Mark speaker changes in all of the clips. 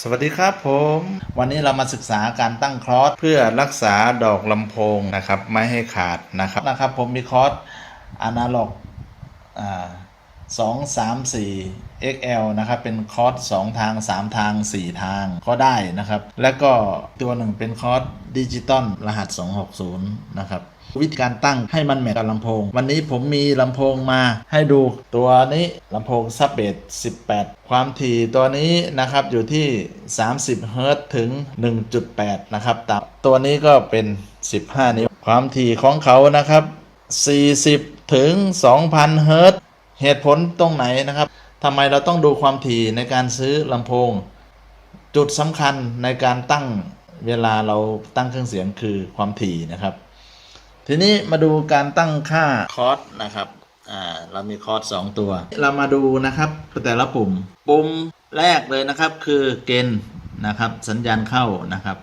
Speaker 1: สวัสดีครับผม วันนี้เรามาศึกษาการตั้งคลอสเพื่อรักษาดอกลำโพงนะครับไม่ให้ขาดนะครับนะครับ ผมมีคลอสอนาล็อกสองสามสี่ XL นะครับ เป็นคอร์สสองทางสามทางสี่ทางก็ได้นะครับ แล้วก็ตัวหนึ่งเป็นคอร์สดิจิตอลรหัส 260 นะครับ วิธีการตั้งให้มันแมทกับลำโพง วันนี้ผมมีลำโพงมาให้ดูตัวนี้ลำโพงซับเบส18 ความถี่ตัวนี้นะครับอยู่ที่ 30เฮิรตซ์ถึง 1.8 นะครับตามตัวนี้ก็เป็น 15 นิ้ว ความถี่ของเขานะครับ 40 ถึง 2,000 เฮิรตซ์เหตุผลตรงไหนนะครับทำไมเราต้องดูความถี่ในการซื้อลำโพง จุดสำคัญในการตั้งเวลาเราตั้งเครื่องเสียงคือความถี่นะครับ ทีนี้มาดูการตั้งค่าคอร์สนะครับอ่าเรามีคอร์สสองตัว เรามาดูนะครับแต่ละปุ่ม ปุ่มแรกเลยนะครับคือเกณฑ์นะครับสัญญาณเข้านะครับ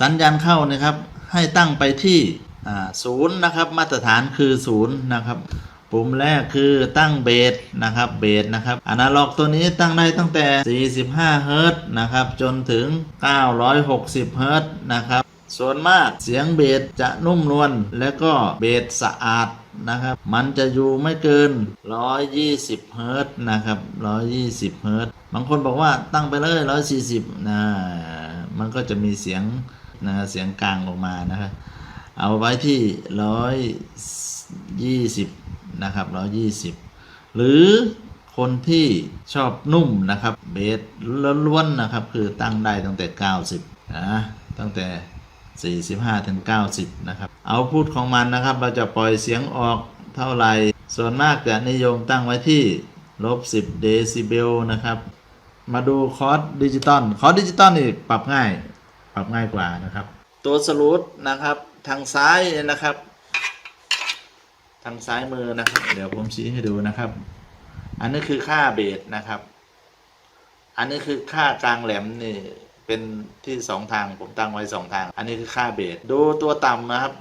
Speaker 1: สัญญาณเข้านะครับให้ตั้งไปที่อ่าศูนย์นะครับมาตรฐานคือศูนย์นะครับ ปุ่มแรกคือตั้งเบสนะครับเบสนะครับอนาล็อกตัวนี้ตั้งได้ตั้งแต่ 45 เฮิรตซ์นะครับจนถึง 960 เฮิรตซ์นะครับ ส่วนมากเสียงเบสจะนุ่มนวลและก็เบสสะอาดนะครับมันจะอยู่ไม่เกิน 120 เฮิร์ตนะครับ 120 เฮิร์ตบางคนบอกว่าตั้งไปเลย 140 นะ มันก็จะมีเสียงนะเสียงกลางออกมานะครับเอาไว้ที่ 120 นะครับ 120 หรือคนที่ชอบนุ่มนะครับ เบสล้วนๆนะครับ คือตั้งได้ตั้งแต่ 90 นะ ตั้งแต่ 45ถึง90 นะครับ เอาพูดของมันนะครับ เราจะปล่อยเสียงออกเท่าไหร่ ส่วนมากจะนิยมตั้งไว้ที่ลบ 10 เดซิเบลนะครับ มาดูคอร์สดิจิตอล คอร์สดิจิตอลนี่ปรับง่าย ปรับง่ายกว่านะครับ ตัวสลูดนะครับทางซ้ายนะครับ ทางซ้ายมือนะครับ เดี๋ยวผมชี้ให้ดูนะครับ อันนี้คือค่าเบสนะครับ อันนี้คือค่ากลางแหลมนี่ เป็นที่สองทางผมตั้งไว้สองทาง อันนี้คือค่าเบสดูตัวต่ำนะครับ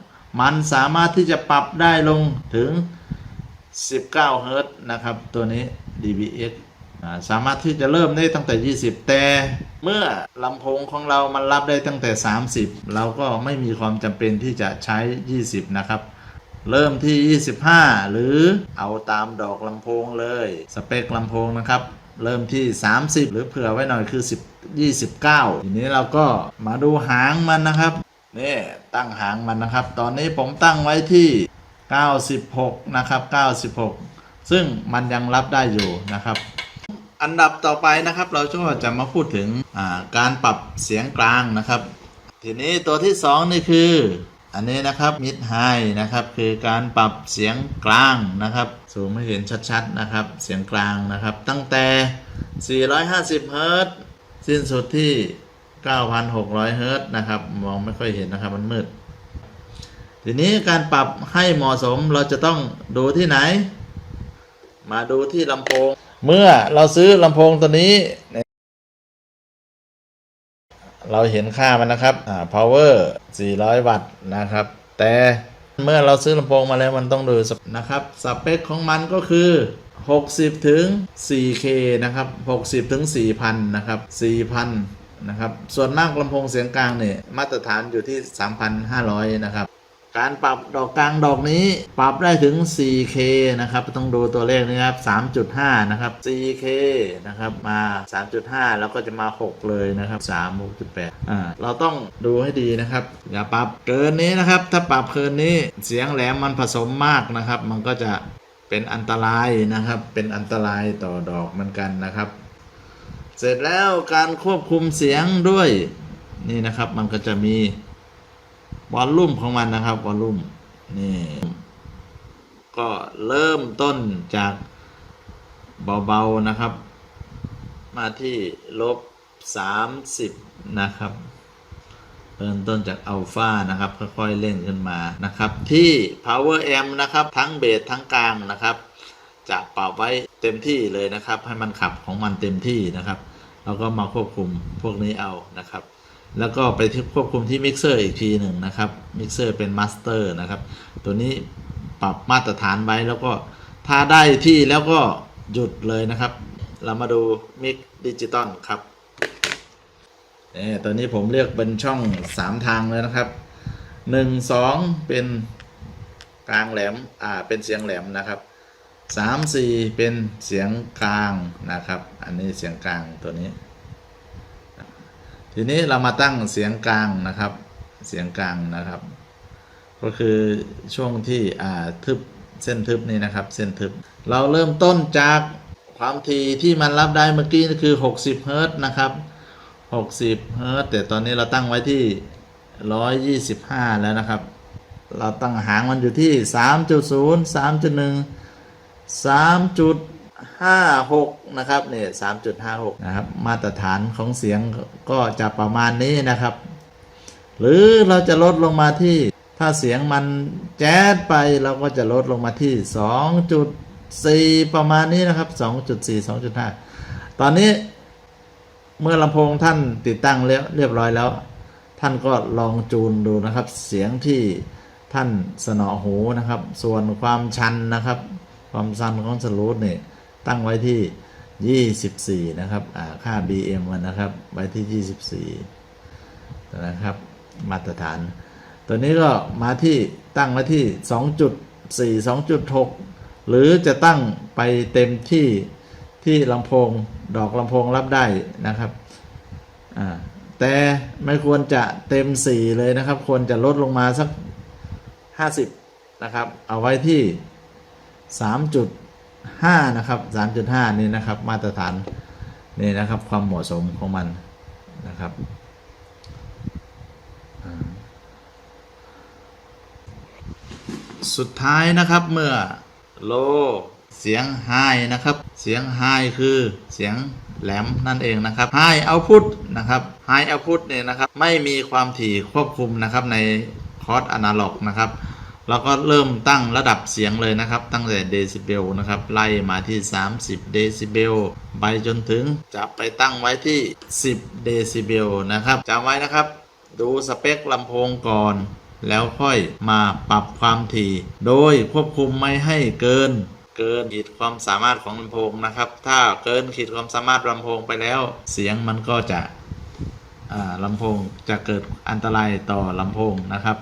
Speaker 1: มันสามารถที่จะปรับได้ลงถึง 19เฮิรต์นะครับ ตัวนี้ dBx สามารถที่จะเริ่มได้ตั้งแต่ 20 แต่เมื่อลำโพงของเรามันรับได้ตั้งแต่ 30 เราก็ไม่มีความจำเป็นที่จะใช้ 20 นะครับ เริ่มที่ 25 หรือเอาตามดอกลำโพงเลย สเปคลำโพงนะครับ เริ่มที่ 30 หรือเผื่อไว้หน่อยคือ 10 29 ทีนี้เราก็มาดูหางมันนะครับนี่ตั้งหางมันนะครับ ตอนนี้ผมตั้งไว้ที่ 96 นะครับ 96 ซึ่งมันยังรับได้อยู่นะครับ อันดับต่อไปนะครับ เราก็จะมาพูดถึงการปรับเสียงกลางนะครับ ทีนี้ตัวที่สองนี่คือ อันนี้นะครับ mid high นะครับคือการปรับเสียงกลางนะครับสูงไม่เห็นชัดๆนะครับเสียงกลางนะครับตั้งแต่ 450เฮิรตซ์สิ้นสุดที่ 9,600เฮิรตซ์นะครับมองไม่ค่อยเห็นนะครับมันมืด ทีนี้การปรับให้เหมาะสมเราจะต้องดูที่ไหน มาดูที่ลำโพง เมื่อเราซื้อลำโพงตัวนี้ เราเห็นค่ามันนะครับอ่า power 400 วัตต์นะครับ แต่เมื่อเราซื้อลำโพงมาแล้วมันต้องดูนะครับสเปคของมันก็คือ 60 ถึง 4K นะครับ 60 ถึง 4,000 นะครับ 4,000 นะครับ ส่วนมากลำโพงเสียงกลางเนี่ยมาตรฐานอยู่ที่ 3,500 นะครับ การปรับดอกกลางดอกนี้ปรับได้ถึง 4K นะครับ ต้องดูตัวเลขนี้ครับ 3.5 นะครับ 4K นะครับ มา 3.5 แล้วก็จะมา 6 เลยนะครับ 3 6.8 อ่า เราต้องดูให้ดีนะครับ อย่าปรับเกินนี้นะครับ ถ้าปรับเกินนี้เสียงแหลมมันผสมมากนะครับ มันก็จะเป็นอันตรายนะครับ เป็นอันตรายต่อดอกเหมือนกันนะครับ เสร็จแล้วการควบคุมเสียงด้วยนี่นะครับ มันก็จะมี วอลลุ่มของมันนะครับวอลลุ่มนี่ก็เริ่มต้นจากเบาๆนะครับ มาที่ลบ 30 นะครับ เริ่มต้นจากอัลฟานะครับ ค่อยๆเล่นขึ้นมานะครับ ที่ power amp นะครับทั้งเบสทั้งกลางนะครับ จะปรับไว้เต็มที่เลยนะครับ ให้มันขับของมันเต็มที่นะครับเราก็มาควบคุมพวกนี้เอานะครับ แล้วก็ไปที่ควบคุมที่มิกเซอร์อีกทีหนึ่งนะครับมิกเซอร์เป็นมาสเตอร์นะครับ ตัวนี้ปรับมาตรฐานไว้แล้วก็ถ้าได้ที่แล้วก็หยุดเลยนะครับ เรามาดูมิกดิจิตอลครับเนี่ยตัวนี้ผมเลือกเป็นช่องสามทางเลยนะครับหนึ่งสองเป็นกลางแหลมอ่าเป็นเสียงแหลมนะครับสามสี่เป็นเสียงกลางนะครับ อันนี้เสียงกลางตัวนี้ ทีนี้เรามาตั้งเสียงกลางนะครับ เสียงกลางนะครับ ก็คือช่วงที่อ่าทึบเส้นทึบนี่นะครับ เส้นทึบ เราเริ่มต้นจากความถี่ที่มันรับได้เมื่อกี้ก็คือ 60 เฮิรตซ์นะครับ 60 เฮิรตซ์แต่ตอนนี้เราตั้งไว้ที่ 125 แล้วนะครับ เราตั้งหางมันอยู่ที่ 3.0 3.1 3.56 นะครับเนี่ย3.56 นะครับ มาตรฐานของเสียงก็จะประมาณนี้นะครับ หรือเราจะลดลงมาที่ถ้าเสียงมันแจ๊ดไปเราก็จะลดลงมาที่ 2.4 ประมาณนี้นะครับ 2.4 2.5 ตอนนี้เมื่อลำโพงท่านติดตั้งเรียบเรียบร้อยแล้ว ท่านก็ลองจูนดูนะครับ เสียงที่ท่านสนอหูนะครับ ส่วนความชันนะครับ ความชันของสลูดเนี่ย ตั้งไว้ที่ 24 นะครับค่า BM มันนะครับ ไว้ที่ 24 นะครับ มาตรฐาน ตัวนี้ก็มาที่ตั้งไว้ที่ 2.4 2.6 หรือจะตั้งไปเต็มที่ที่ลำโพง ดอกลำโพงรับได้นะครับ แต่ไม่ควรจะเต็ม 4 เลยนะครับ ควรจะลดลงมาสัก 50 นะครับ เอาไว้ที่ 3. 3.5 นะครับ 3.5 นี่นะครับ มาตรฐานนี่นะครับ ความเหมาะสมของมันนะครับสุดท้ายนะครับเมื่อโลเสียงไฮนะครับ เสียงไฮคือเสียงแหลมนั่นเองนะครับไฮเอาพุทนะครับไฮเอาพุทเนี่ยนะครับ ไม่มีความถี่ควบคุมนะครับในคอร์สอนาล็อกนะครับ เราก็เริ่มตั้งระดับเสียงเลยนะครับ ตั้งแต่เดซิเบลนะครับ ไล่มาที่ 30 เดซิเบลไปจนถึงจะไปตั้งไว้ที่ 10 เดซิเบลนะครับจำไว้นะครับ ดูสเปคลำโพงก่อน แล้วค่อยมาปรับความถี่ โดยควบคุมไม่ให้เกิน เกินขีดความสามารถของลำโพงนะครับ ถ้าเกินขีดความสามารถลำโพงไปแล้ว เสียงมันก็จะลำโพงจะเกิดอันตรายต่อลำโพงนะครับ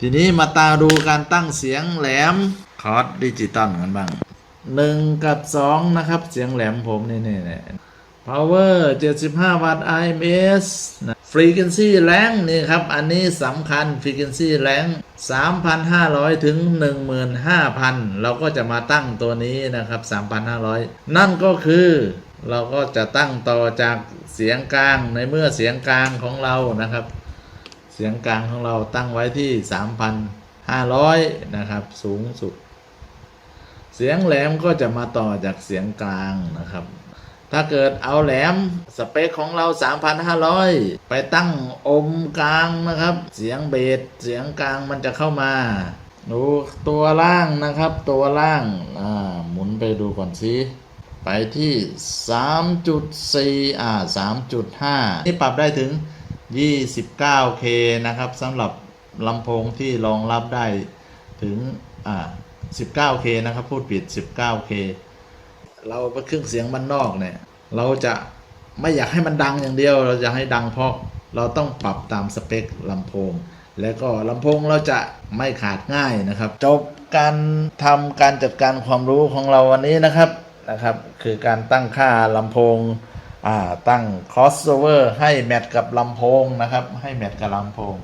Speaker 1: ทีนี้มาตาดูการตั้งเสียงแหลมคอร์สดิจิตอลกันบ้างหนึ่งกับสองนะครับ เสียงแหลมผมนี่นี่นี่ power 75 วัตต์ IMS นะ frequency แรงนี่ครับ อันนี้สำคัญ frequency แรง3,500 ถึง 15,000 เราก็จะมาตั้งตัวนี้นะครับ 3,500 นั่นก็คือเราก็จะตั้งต่อจากเสียงกลางในเมื่อเสียงกลางของเรานะครับ สียงกลางของเราตั้งไว้ที่ 3,500 นะครับ สูงสุด เสียงแหลมก็จะมาต่อจากเสียงกลางนะครับ ถ้าเกิดเอาแหลมสเปคของเรา 3,500 ไปตั้งอมกลางนะครับ เสียงเบสเสียงกลางมันจะเข้ามาดูตัวล่างนะครับ ตัวล่างอ่าหมุนไปดูก่อนสิไปที่ 3.4 อ่า 3.5 นี่ปรับได้ถึง 29K นะครับสำหรับลำโพงที่รองรับได้ถึงอ่า 19K นะครับ พูดผิด 19K เราเป็นเครื่องเสียงบ้านนอกเนี่ย เราจะไม่อยากให้มันดังอย่างเดียว เราจะให้ดังเพราะเราต้องปรับตามสเปคลำโพง แล้วก็ลำโพงเราจะไม่ขาดง่ายนะครับ จบการทำการจัดการความรู้ของเราวันนี้นะครับนะครับ คือการตั้งค่าลำโพง ตั้ง crossover ให้แมทกับลำโพงนะครับ ให้แมทกับลำโพง